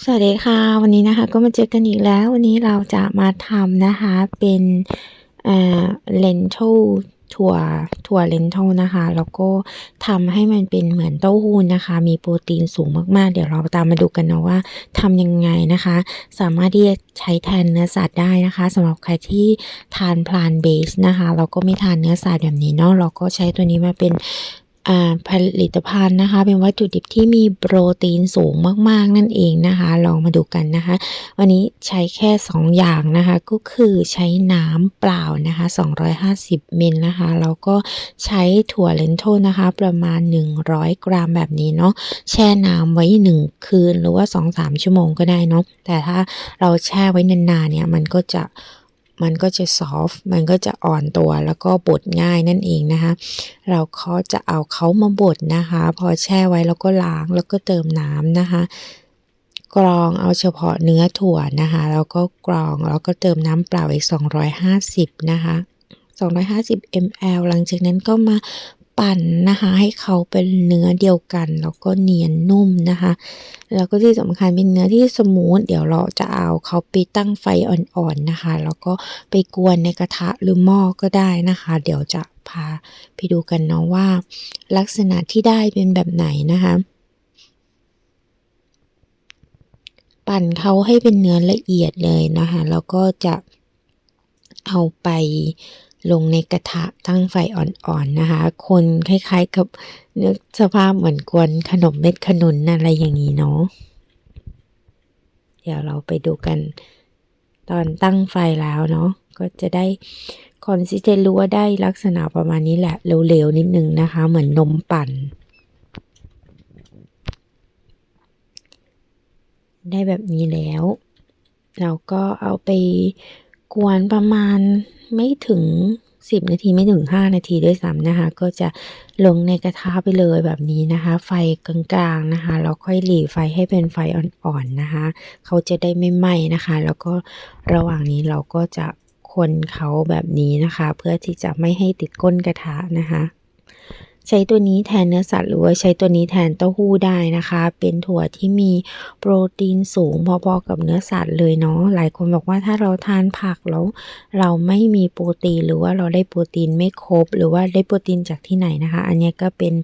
สวัสดีค่ะ วันนี้นะคะก็มาเจอกันอีกแล้ว วันนี้เราจะมาทำนะคะเป็นเอ่อเลนโทถั่วถั่วเลนโทนะคะ แล้วก็ทำให้มันเป็นเหมือนเต้าหู้นะคะ มีโปรตีนสูงมากๆ เดี๋ยวเราตามมาดูกันนะว่าทำยังไงนะคะ สามารถที่จะใช้แทนเนื้อสัตว์ได้นะคะสำหรับใครที่ทานพลานเบสนะคะ เราก็ไม่ทานเนื้อสัตว์แบบนี้เนาะเราก็ใช้ตัวนี้มาเป็น ผลิตภัณฑ์นะคะ เป็นวัตถุดิบที่มีโปรตีนสูงมาก ๆ นั่นเองนะคะ ลองมาดูกันนะคะ วันนี้ใช้แค่ 2 อย่างนะคะ ก็คือใช้น้ำเปล่านะคะ 250มิลนะคะแล้วก็ใช้ถั่วเลนโทนะคะ ประมาณ 100 กรัมแบบนี้เนาะแช่น้ำไว้ 1 คืนหรือว่า 2-3 ชั่วโมงก็ได้เนาะแต่ถ้าเราแช่ไว้นานๆเนี่ยมันก็จะ มันก็จะซอฟมันก็จะอ่อนตัวแล้วก็บดง่ายนั่นเองนะคะ เราก็จะเอาเขามาบดนะคะ พอแช่ไว้แล้วก็ล้างแล้วก็เติมน้ำนะคะกรองเอาเฉพาะเนื้อถั่วนะคะแล้วก็กรองแล้วก็เติมน้ำเปล่าอีก 250 นะคะ 250 ml หลังจากนั้นก็มา ปั่นนะคะ ให้เขาเป็นเนื้อเดียวกัน แล้วก็เนียนนุ่มนะคะ แล้วก็ที่สำคัญเป็นเนื้อที่สมูทเดี๋ยวเราจะเอาเขาไปตั้งไฟอ่อนๆนะคะ แล้วก็ไปกวนในกระทะหรือหม้อก็ได้นะคะ เดี๋ยวจะพาไปดูกันเนาะว่า ลักษณะที่ได้เป็นแบบไหนนะคะปั่นเขาให้เป็นเนื้อละเอียดเลยนะคะ แล้วก็จะเอาไป ลงในกระทะตั้งไฟอ่อนๆนะคะ คนคล้ายๆกับเนื้อสภาพเหมือนกวนขนมเม็ดขนุนอะไรอย่างนี้เนาะเดี๋ยวเราไปดูกันตอนตั้งไฟแล้วเนาะก็จะได้คอนซิสเทนรู้ว่าได้ลักษณะประมาณนี้แหละเหลวๆนิดนึงนะคะ เหมือนนมปั่น ได้แบบนี้แล้ว เราก็เอาไป กวนประมาณไม่ถึง 10 นาทีไม่ถึง 5 นาทีด้วยซ้ำนะคะ ก็จะลงในกระทะไปเลยแบบนี้นะคะ ไฟกลางๆนะคะแล้วค่อยหลีไฟให้เป็นไฟอ่อนๆนะคะ เขาจะได้ไม่ไหม้นะคะ แล้วก็ระหว่างนี้เราก็จะคนเขาแบบนี้นะคะ เพื่อที่จะไม่ให้ติดก้นกระทะนะคะ ใช้ตัวนี้แทนเนื้อสัตว์หรือว่าใช้ตัวนี้แทนเต้าหู้ได้นะคะ เป็นถั่วที่มีโปรตีนสูงพอๆกับเนื้อสัตว์เลยเนาะหลายคนบอกว่าถ้าเราทานผักแล้วเราไม่มีโปรตีนหรือว่าเราได้โปรตีนไม่ครบ หรือว่าได้โปรตีนจากที่ไหนนะคะ อันนี้ก็เป็น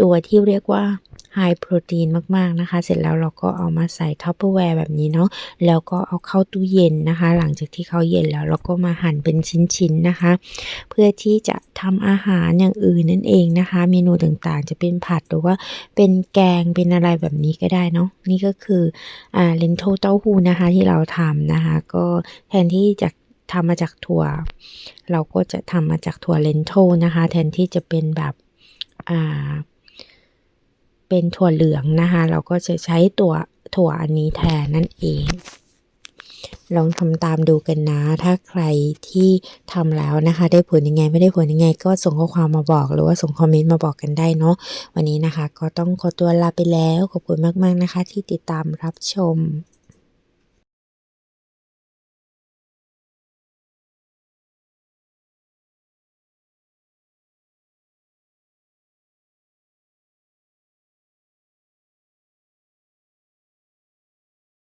ตัวที่เรียกว่า ไฮโปรตีนมากๆนะคะ เสร็จแล้วเราก็เอามาใส่ทัพเปอร์แวร์แบบนี้เนาะแล้วก็เอาเข้าตู้เย็นนะคะ หลังจากที่เขาเย็นแล้วเราก็มาหั่นเป็นชิ้นๆนะคะ เพื่อที่จะทำอาหารอย่างอื่นนั่นเองนะคะ เมนูต่างๆ จะเป็นผัดหรือว่าเป็นแกงเป็นอะไรแบบนี้ก็ได้เนาะนี่ก็คืออ่าเลนโทเต้าหู้นะคะที่เราทำนะคะ ก็แทนที่จะทำมาจากถั่ว เราก็จะทำมาจากถั่วเลนโทนะคะ แทนที่จะเป็นแบบอ่า เป็นถั่วเหลืองนะคะ เราก็จะใช้ตัวถั่วอันนี้แทนนั่นเอง ลองทำตามดูกันนะ ถ้าใครที่ทำแล้วนะคะ ได้ผลยังไงไม่ได้ผลยังไง ก็ส่งข้อความมาบอกหรือว่าส่งคอมเมนต์มาบอกกันได้เนาะวันนี้นะคะ ก็ต้องขอตัวลาไปแล้วขอบคุณมากๆนะคะ ที่ติดตามรับชม